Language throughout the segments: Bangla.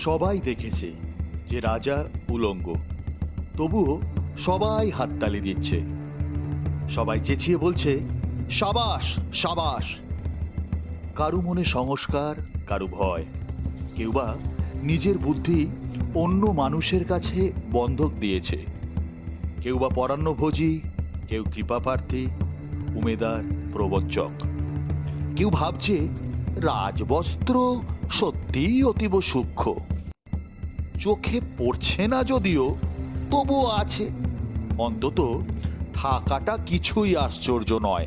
সবাই দেখেছে যে রাজা উলঙ্গ। তবুও সবাই হাততালি দিচ্ছে। সবাই চেঁচিয়ে বলছে, সাবাস সাবাস। কারু মনে সংস্কার, কারু ভয়। কেউ বা নিজের বুদ্ধি অন্য মানুষের কাছে বন্ধক দিয়েছে। কেউ বা পরান্নভোজী, কেউ কৃপাপ্রার্থী, উমেদার প্রবঞ্চক কেউ ভাবছে, রাজবস্ত্র সত্যিই অতীব সূক্ষ্ম। চোখে পড়ছে না যদিও, তবুও আছে। অন্তত থাকাটা কিছুই আশ্চর্য নয়।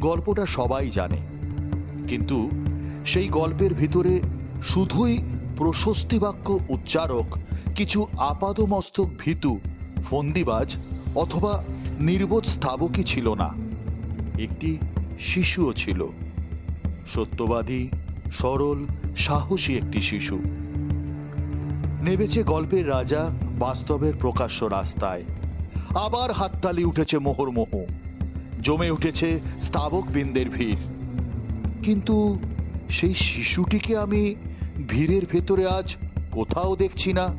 গল্পটা সবাই জানে। কিন্তু সেই গল্পের ভিতরে শুধুই প্রশস্তি বাক্য উচ্চারক, কিছু আপাদমস্তক ভীতু, ফন্দিবাজ অথবা নির্বোধ স্থাবকই ছিল না। একটি শিশুও ছিল। সত্যবাদী সরল, সাহসী একটি শিশু। নেবেছে গল্পের রাজা, বাস্তবের প্রকাশ্য রাস্তায়। আবার হাততালি উঠেছে মোহরমোহ জমে উঠেছে স্তাবক বৃন্দের ভিড়। কিন্তু সেই শিশুটিকে আমি ভিড়ের ভেতরে আজ কোথাও দেখছি না।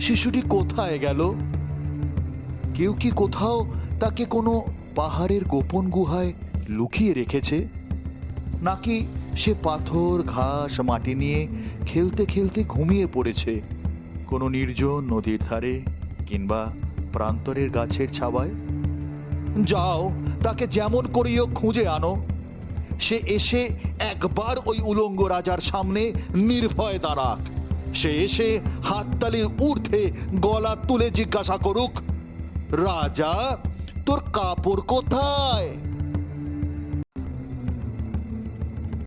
শিশুটি কোথায় গেল? কেউ কি কোথাও তাকে কোনো পাহাড়ের গোপন গুহায় লুকিয়ে রেখেছে? নাকি সে পাথর, ঘাস, মাটি নিয়ে খেলতে খেলতে ঘুমিয়ে পড়েছে। কোনো নির্জন নদীর ধারে কিংবা প্রান্তরের গাছের ছাওয়ায়। যাও, তাকে যেমন করিও খুঁজে আনো। সে এসে একবার ওই উলঙ্গ রাজার সামনে নির্ভয় দাঁড়াক। সে এসে হাততালির ঊর্ধ্বে গলা তুলে জিজ্ঞাসা করুক, রাজা, তোর কাপড় কোথায়?